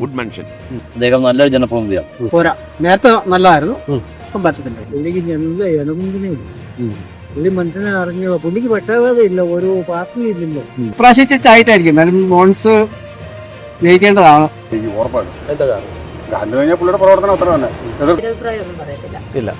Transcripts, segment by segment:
Good മനുഷ്യൻ അദ്ദേഹം നല്ലൊരു ജനപ്രതിനിധിയാണ്. പോരാ. നേരത്തെ നല്ലതായിരുന്നു. ഇപ്പം പറ്റത്തില്ല. പുള്ളിക്ക് എന്ത് ഇണകുന്തിനെ പുള്ളി മനുഷ്യനെ അറിഞ്ഞോ പുള്ളിക്ക് പക്ഷാഘാതം ഇല്ല. ഓരോ പാർട്ടി ഇല്ലല്ലോ. പ്രാശിച്ചിട്ടായിട്ടായിരിക്കും എന്നാലും മോൺസ് ജയിക്കേണ്ടതാണ്. എനിക്ക് ഉറപ്പാണ്. കണ്ടു കഴിഞ്ഞാൽ പുള്ളിയുടെ പ്രവർത്തനം അത്ര തന്നെ. ഇല്ല.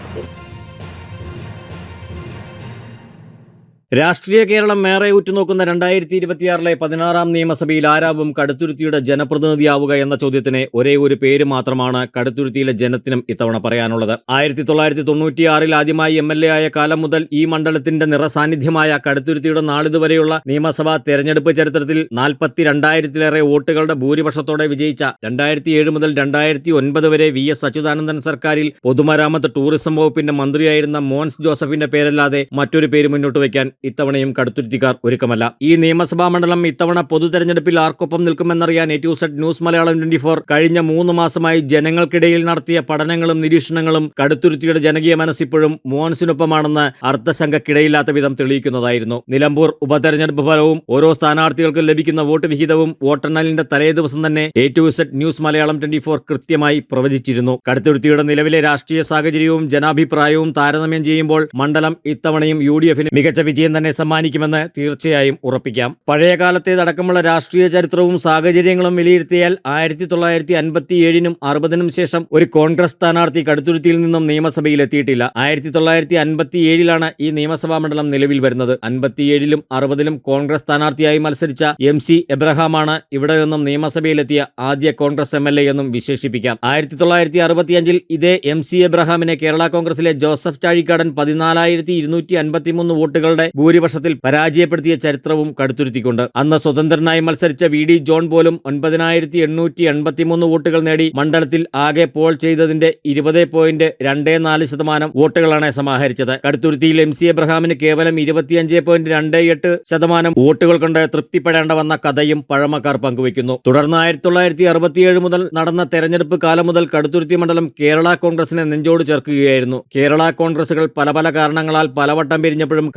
രാഷ്ട്രീയ കേരളം മേറെ ഉറ്റുനോക്കുന്ന രണ്ടായിരത്തി ഇരുപത്തിയാറിലെ പതിനാറാം നിയമസഭയിൽ ആരാവും കടുത്തുരുത്തിയുടെ ജനപ്രതിനിധിയാവുക എന്ന ചോദ്യത്തിന് ഒരേ ഒരു പേര് മാത്രമാണ് കടുത്തുരുത്തിയിലെ ജനത്തിനും ഇത്തവണ പറയാനുള്ളത്. ആയിരത്തി തൊള്ളായിരത്തി തൊണ്ണൂറ്റിയാറിൽ ആദ്യമായി എം എൽ എ ആയ കാലം മുതൽ ഈ മണ്ഡലത്തിന്റെ നിറസാന്നിധ്യമായ കടുത്തുരുത്തിയുടെ നാളിതുവരെയുള്ള നിയമസഭാ തെരഞ്ഞെടുപ്പ് ചരിത്രത്തിൽ നാൽപ്പത്തി രണ്ടായിരത്തിലേറെ വോട്ടുകളുടെ ഭൂരിപക്ഷത്തോടെ വിജയിച്ച രണ്ടായിരത്തി ഏഴ് മുതൽ രണ്ടായിരത്തി ഒൻപത് വരെ വി എസ് അച്യുതാനന്ദൻ സർക്കാരിൽ പൊതുമരാമത്ത് ടൂറിസം വകുപ്പിന്റെ മന്ത്രിയായിരുന്ന മോൻസ് ജോസഫിന്റെ പേരല്ലാതെ മറ്റൊരു പേര് മുന്നോട്ട് വയ്ക്കാൻ ഇത്തവണയും കടുത്തുരുത്തിക്കാർ ഒരുക്കമല്ല. ഈ നിയമസഭാ മണ്ഡലം ഇത്തവണ പൊതു തെരഞ്ഞെടുപ്പിൽ ആർക്കൊപ്പം നിൽക്കുമെന്നറിയാൻ A Z news Malayalam twenty four കഴിഞ്ഞ മൂന്ന് മാസമായി ജനങ്ങൾക്കിടയിൽ നടത്തിയ പഠനങ്ങളും നിരീക്ഷണങ്ങളും കടുത്തുരുത്തിയുടെ ജനകീയ മനസ്സിപ്പോഴും മോൻസിനൊപ്പമാണെന്ന് അർദ്ധസംഘക്കിടയില്ലാത്ത വിധം തെളിയിക്കുന്നതായിരുന്നു. നിലമ്പൂർ ഉപതെരഞ്ഞെടുപ്പ് ഫലവും ഓരോ സ്ഥാനാർത്ഥികൾക്കും ലഭിക്കുന്ന വോട്ട് വിഹിതവും വോട്ടെണ്ണലിന്റെ തലേ ദിവസം തന്നെ A to Z news Malayalam twenty four കൃത്യമായി പ്രവചിച്ചിരുന്നു. കടുത്തുരുത്തിയുടെ നിലവിലെ രാഷ്ട്രീയ സാഹചര്യവും ജനാഭിപ്രായവും താരതമ്യം ചെയ്യുമ്പോൾ മണ്ഡലം ഇത്തവണയും യു ഡി എഫിന് മികച്ച വിജയം തന്നെ സമ്മാനിക്കുമെന്ന് തീർച്ചയായും ഉറപ്പിക്കാം. പഴയ കാലത്തേതടക്കമുള്ള രാഷ്ട്രീയ ചരിത്രവും സാഹചര്യങ്ങളും വിലയിരുത്തിയാൽ ആയിരത്തി തൊള്ളായിരത്തി അൻപത്തി ഏഴിനും അറുപതിനും ശേഷം ഒരു കോൺഗ്രസ് സ്ഥാനാർത്ഥി കടുത്തുരുത്തിയിൽ നിന്നും നിയമസഭയിൽ എത്തിയിട്ടില്ല. ആയിരത്തി തൊള്ളായിരത്തി അൻപത്തി ഏഴിലാണ് ഈ നിയമസഭാ മണ്ഡലം നിലവിൽ വരുന്നത്. അൻപത്തിയേഴിലും അറുപതിലും കോൺഗ്രസ് സ്ഥാനാർത്ഥിയായി മത്സരിച്ച എം സി എബ്രഹാമാണ് ഇവിടെ നിന്നും നിയമസഭയിലെത്തിയ ആദ്യ കോൺഗ്രസ് എം എൽ എ എന്നും വിശേഷിപ്പിക്കാം. ആയിരത്തി തൊള്ളായിരത്തി അറുപത്തിയഞ്ചിൽ ഇതേ എം സി എബ്രഹാമിനെ കേരള കോൺഗ്രസിലെ ജോസഫ് ചാഴിക്കാടൻ പതിനാലായിരത്തി ഇരുന്നൂറ്റി അൻപത്തിമൂന്ന് വോട്ടുകളുടെ ഭൂരിപക്ഷത്തിൽ പരാജയപ്പെടുത്തിയ ചരിത്രവും കടുത്തുരുത്തിക്കൊണ്ട്. അന്ന് സ്വതന്ത്രനായി മത്സരിച്ച വി ഡി ജോൺ പോലും ഒൻപതിനായിരത്തി എണ്ണൂറ്റി എൺപത്തിമൂന്ന് വോട്ടുകൾ നേടി മണ്ഡലത്തിൽ ആകെ പോൾ ചെയ്തതിന്റെ ഇരുപത് പോയിന്റ് രണ്ടേ നാല് ശതമാനം വോട്ടുകളാണ് സമാഹരിച്ചത്. കടുത്തുരുത്തിയിൽ എം സി എബ്രഹാമിന് കേവലം ഇരുപത്തിയഞ്ച് പോയിന്റ് രണ്ടേ എട്ട് ശതമാനം വോട്ടുകൾ കൊണ്ട് തൃപ്തിപ്പെടേണ്ട വന്ന കഥയും പഴമക്കാർ പങ്കുവയ്ക്കുന്നു. തുടർന്ന് ആയിരത്തി തൊള്ളായിരത്തി അറുപത്തിയേഴ് മുതൽ നടന്ന തെരഞ്ഞെടുപ്പ് കാലം മുതൽ കടുത്തുരുത്തി മണ്ഡലം കേരള കോൺഗ്രസിനെ നെഞ്ചോട് ചേർക്കുകയായിരുന്നു. കേരള കോൺഗ്രസുകൾ പല പല കാരണങ്ങളാൽ പലവട്ടം പിരിഞ്ഞപ്പോഴും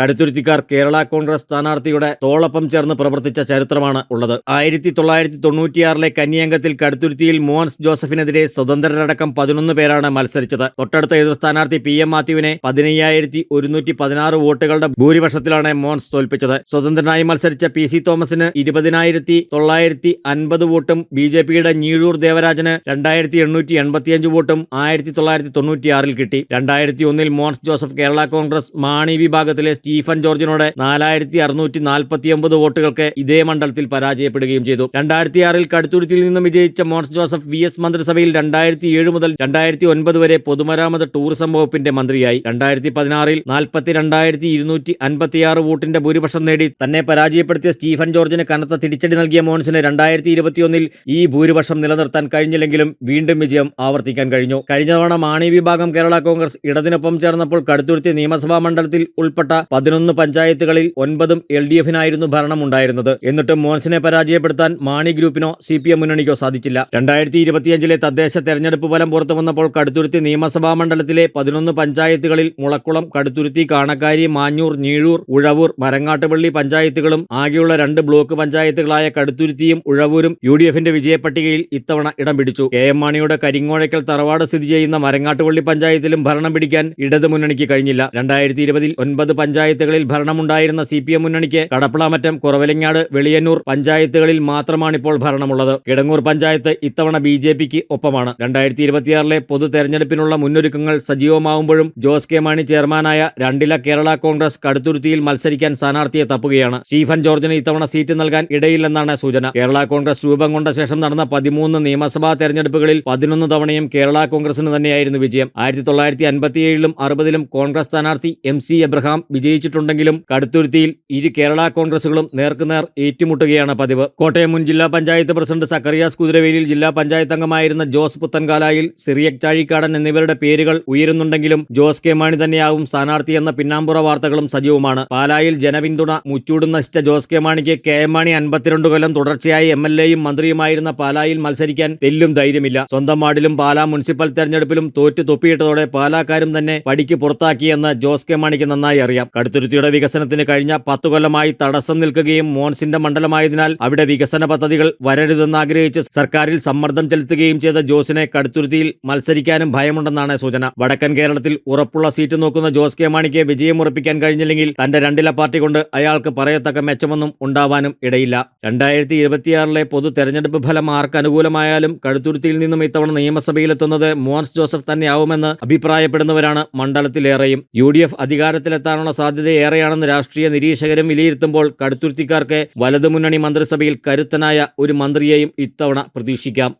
കടുത്തുരുത്തിക്കാർ കേരള കോൺഗ്രസ് സ്ഥാനാർത്ഥിയുടെ തോളൊപ്പം ചേർന്ന് പ്രവർത്തിച്ച ചരിത്രമാണ് ഉള്ളത്. ആയിരത്തി തൊള്ളായിരത്തി തൊണ്ണൂറ്റിയാറിലെ കന്നിയംഗത്തിൽ കടുത്തുരുത്തിയിൽ മോൻസ് ജോസഫിനെതിരെ സ്വതന്ത്രരടക്കം പതിനൊന്ന് പേരാണ് മത്സരിച്ചത്. തൊട്ടടുത്ത എതിർ സ്ഥാനാർത്ഥി പി എം മാത്യുവിനെ പതിനയ്യായിരത്തി ഒരുന്നൂറ്റി പതിനാറ് വോട്ടുകളുടെ ഭൂരിപക്ഷത്തിലാണ് മോൻസ് തോൽപ്പിച്ചത്. സ്വതന്ത്രനായി മത്സരിച്ച പി സി തോമസിന് ഇരുപതിനായിരത്തി തൊള്ളായിരത്തി അൻപത് വോട്ടും ബി ജെ പിയുടെ ഞീഴൂർ ദേവരാജന് രണ്ടായിരത്തി എണ്ണൂറ്റി എൺപത്തിയഞ്ച് വോട്ടും ആയിരത്തി തൊള്ളായിരത്തി തൊണ്ണൂറ്റിയാറിൽ കിട്ടി. രണ്ടായിരത്തി ഒന്നിൽ മോൻസ് ജോസഫ് കേരള കോൺഗ്രസ് മാണി വിഭാഗത്തിലെ സ്റ്റീഫൻ ജോർജിനോട് നാലായിരത്തി അറുന്നൂറ്റി നാൽപ്പത്തിയൊമ്പത് വോട്ടുകൾക്ക് ഇതേ മണ്ഡലത്തിൽ പരാജയപ്പെടുകയും ചെയ്തു. രണ്ടായിരത്തി ആറിൽ കടുത്തുരുത്തിൽ നിന്നും വിജയിച്ച മോൻസ് ജോസഫ് വി എസ് മന്ത്രിസഭയിൽ രണ്ടായിരത്തി ഏഴ് മുതൽ രണ്ടായിരത്തി ഒൻപത് വരെ പൊതുമരാമത്ത് ടൂറിസം വകുപ്പിന്റെ മന്ത്രിയായി. രണ്ടായിരത്തി പതിനാറിൽ നാൽപ്പത്തി രണ്ടായിരത്തി ഇരുന്നൂറ്റി അൻപത്തിയാറ് വോട്ടിന്റെ ഭൂരിപക്ഷം നേടി. തന്നെ പരാജയപ്പെടുത്തിയ സ്റ്റീഫൻ ജോർജിന് കനത്ത തിരിച്ചടി നൽകിയ മോൻസിന് രണ്ടായിരത്തി ഇരുപത്തിയൊന്നിൽ ഈ ഭൂരിപക്ഷം നിലനിർത്താൻ കഴിഞ്ഞില്ലെങ്കിലും വീണ്ടും വിജയം ആവർത്തിക്കാൻ കഴിഞ്ഞു. കഴിഞ്ഞ തവണ മാണി വിഭാഗം കേരള കോൺഗ്രസ് ഇടതിനൊപ്പം ചേർന്നപ്പോൾ കടുത്തുരുത്തി നിയമസഭാ മണ്ഡലത്തിൽ ഉൾപ്പെട്ട പതിനൊന്ന് പഞ്ചായത്തുകളിൽ ഒൻപതും എൽ ഡി എഫിനായിരുന്നു ഭരണമുണ്ടായിരുന്നത്. എന്നിട്ടും മോൻസിനെ പരാജയപ്പെടുത്താൻ മാണി ഗ്രൂപ്പിനോ സി പി എം മുന്നണിക്കോ സാധിച്ചില്ല. രണ്ടായിരത്തി ഇരുപത്തിയഞ്ചിലെ തദ്ദേശ തെരഞ്ഞെടുപ്പ് ഫലം പുറത്തു വന്നപ്പോൾ കടുത്തുരുത്തി നിയമസഭാ മണ്ഡലത്തിലെ പതിനൊന്ന് പഞ്ചായത്തുകളിൽ മുളക്കുളം കടുത്തുരുത്തി കാണക്കാരി മാഞ്ഞൂർ ഞീഴൂർ ഉഴവൂർ മരങ്ങാട്ടുപള്ളി പഞ്ചായത്തുകളും ആകെയുള്ള രണ്ട് ബ്ലോക്ക് പഞ്ചായത്തുകളായ കടുത്തുരുത്തിയും ഉഴവൂരും യു ഡി എഫിന്റെ വിജയപ്പട്ടികയിൽ ഇത്തവണ ഇടം പിടിച്ചു. കെ എം മാണിയുടെ കരിങ്ങോഴയ്ക്കൽ തറവാട് സ്ഥിതി ചെയ്യുന്ന മരങ്ങാട്ടുപള്ളി പഞ്ചായത്തിലും ഭരണം പിടിക്കാൻ ഇടതു മുന്നണിക്ക് കഴിഞ്ഞില്ല. രണ്ടായിരത്തി ഇരുപതിൽ ഒൻപത് പഞ്ചായത്തുകളിൽ ഭരണമുണ്ടായിരുന്ന സി പി എം മുന്നണിക്ക് കടപ്പളാമറ്റം കുറവലിങ്ങാട് വെളിയന്നൂർ പഞ്ചായത്തുകളിൽ മാത്രമാണിപ്പോൾ ഭരണമുള്ളത്. കിടങ്ങൂർ പഞ്ചായത്ത് ഇത്തവണ ബി ജെ പിക്ക് ഒപ്പമാണ്. രണ്ടായിരത്തി ഇരുപത്തിയാറിലെ പൊതു തെരഞ്ഞെടുപ്പിനുള്ള മുന്നൊരുക്കങ്ങൾ സജീവമാവുമ്പോഴും ജോസ് കെ മാണി ചെയർമാനായ രണ്ടില കേരള കോൺഗ്രസ് കടുത്തുരുത്തിയിൽ മത്സരിക്കാൻ സ്ഥാനാർത്ഥിയെ തപ്പുകയാണ്. സ്റ്റീഫൻ ജോർജിന് ഇത്തവണ സീറ്റ് നൽകാൻ ഇടയില്ലെന്നാണ് സൂചന. കേരള കോൺഗ്രസ് രൂപം കൊണ്ട ശേഷം നടന്ന പതിമൂന്ന് നിയമസഭാ തെരഞ്ഞെടുപ്പുകളിൽ പതിനൊന്ന് തവണയും കേരള കോൺഗ്രസിന് തന്നെയായിരുന്നു വിജയം. ആയിരത്തി തൊള്ളായിരത്തി അൻപത്തിയേഴിലും അറുപതിലും കോൺഗ്രസ് സ്ഥാനാർത്ഥി എം സി എബ്രഹാം വിജയിച്ചിട്ടുണ്ടെങ്കിലും കടുത്തുരുത്തിയിൽ ഇരു കേരള കോൺഗ്രസുകളും നേർക്കുനേർ ഏറ്റുമുട്ടുകയാണ് പതിവ്. കോട്ടയം മുൻ ജില്ലാ പഞ്ചായത്ത് പ്രസിഡന്റ് സക്കറിയാസ് കുതിരവേലിയിൽ ജില്ലാ പഞ്ചായത്ത് അംഗമായിരുന്ന ജോസ് പുത്തൻകാലായിൽ സിറിയക് ചാഴിക്കാടൻ എന്നിവരുടെ പേരുകൾ ഉയരുന്നുണ്ടെങ്കിലും ജോസ് കെ മാണി തന്നെയാവും സ്ഥാനാർത്ഥി എന്ന പിന്നാമ്പുറ വാർത്തകളും സജീവമാണ്. പാലായിൽ ജനപിന്തുണ മുച്ചൂടും നശിച്ച ജോസ് കെ മാണിക്ക് കെ എം മാണി അൻപത്തിരണ്ട് കൊല്ലം തുടർച്ചയായി എം എൽ എയും മന്ത്രിയുമായിരുന്ന പാലായിൽ മത്സരിക്കാൻ തെല്ലും ധൈര്യമില്ല. സ്വന്തം വാർഡിലും പാലാ മുനിസിപ്പൽ തെരഞ്ഞെടുപ്പിലും തോറ്റു തൊപ്പിയിട്ടതോടെ പാലാക്കാരും തന്നെ പടിക്ക് പുറത്താക്കിയെന്ന് ജോസ് കെ മാണിക്ക് നന്നായി അറിയാം. കടുത്തുരുത്തിയുടെ വികസനത്തിന് കഴിഞ്ഞ പത്തു കൊല്ലമായി തടസ്സം നിൽക്കുകയും മോൺസിന്റെ മണ്ഡലമായതിനാൽ അവിടെ വികസന പദ്ധതികൾ വരരുതെന്ന് ആഗ്രഹിച്ച് സർക്കാരിൽ സമ്മർദ്ദം ചെലുത്തുകയും ചെയ്ത ജോസിനെ കടുത്തുരുത്തിയിൽ മത്സരിക്കാനും ഭയമുണ്ടെന്നാണ് സൂചന. വടക്കൻ കേരളത്തിൽ ഉറപ്പുള്ള സീറ്റ് നോക്കുന്ന ജോസ് കെ. മാണിക്ക് വിജയം ഉറപ്പിക്കാൻ കഴിഞ്ഞില്ലെങ്കിൽ തന്റെ രണ്ടില പാർട്ടി കൊണ്ട് അയാൾക്ക് പറയത്തക്ക മെച്ചമൊന്നും ഉണ്ടാവാനും ഇടയില്ല. രണ്ടായിരത്തി ഇരുപത്തിയാറിലെ പൊതു തെരഞ്ഞെടുപ്പ് ഫലം ആർക്ക് അനുകൂലമായാലും കടുത്തുരുത്തിയിൽ നിന്നും ഇത്തവണ നിയമസഭയിലെത്തുന്നത് മോൻസ് ജോസഫ് തന്നെയാവുമെന്ന് അഭിപ്രായപ്പെടുന്നവരാണ് മണ്ഡലത്തിലേറെയും. യു ഡി എഫ് അധികാരത്തിലെത്താനുള്ള സാധ്യത ഏറെയാണെന്ന് രാഷ്ട്രീയ നിരീക്ഷകരും വിലയിരുത്തുമ്പോൾ കടുത്തുരുത്തിക്കാർക്ക് വലതുമുന്നണി മന്ത്രിസഭയിൽ കരുത്തനായ ഒരു മന്ത്രിയെയും ഇത്തവണ പ്രതീക്ഷിക്കാം.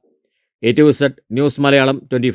A to Z news Malayalam twenty